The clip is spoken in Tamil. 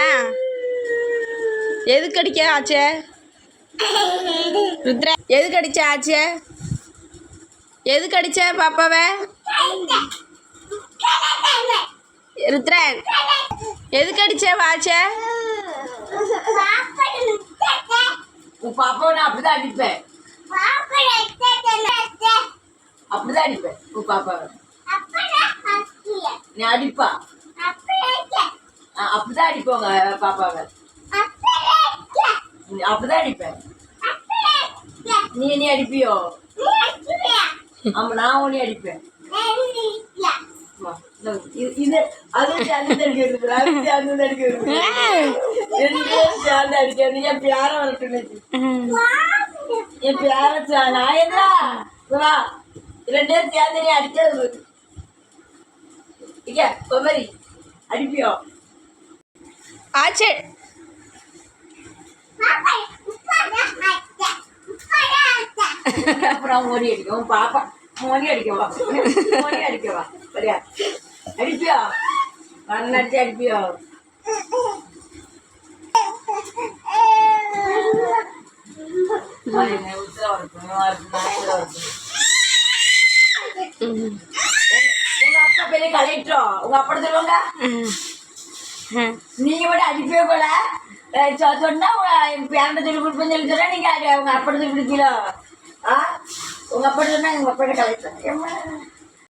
ஏன் எதுக்கு அடிக்க ஆச்சே? ருத்ரா எதுக்கு அடிச்ச ஆச்சே? எதுக்கு அடிச்ச பாப்பாவை? ருத்ரன் எதுக்கு அடிச்ச வாச்சே உன் பாப்பாவை நான் அப்படிதான் அடிப்பேன். அப்படிதான் அடிப்பேன் உன் பாப்பாவை. நீ அடிப்பா. அப்படிதான் அடிப்போங்க பாப்பாவை. அப்படிதான் அடிப்பேன். நீ நீ அடிப்பியோ? ஆமா நான் உன்னை அடிப்பேன். இது- இது அது சேர்ந்து அடிக்கிறது அது சேர்ந்து அடிக்கிறது ரெண்டு பேரும் சேர்ந்து அடிக்கிறது என் பேர வரட்டும் என் பேர சே- நான் என்ன வா. ரெண்டு பேரும் சேர்ந்து நீ அடிக்கிறது இங்க பொம்மரி அடிப்பியோ ஆச்சே. அப்புறம் மோடி அடிக்கும். பாப்பா மோடி அடிக்கவா மோடி அடிக்கவா சரியா? அடிப்பியோ? கண்ணு அடிச்சு அடிப்பியோ? உத்தரவு இருக்கும், இருக்கும், நான் உத்தரவு இருக்கும். உங்க அப்பா பெரிய கலெக்டரும் உங்க அப்பா சொல்லுவாங்க நீங்க மட்டும் அடிப்பே போல. சொன்னா உங்க பேரண்ட சொல்லி கொடுப்பேன்னு சொல்லி சொன்னா நீங்க உங்க அப்பா சொல்லி பிடிக்கல ஆ? உங்க அப்பா சொன்னா உங்க அப்பா கலெக்டர்.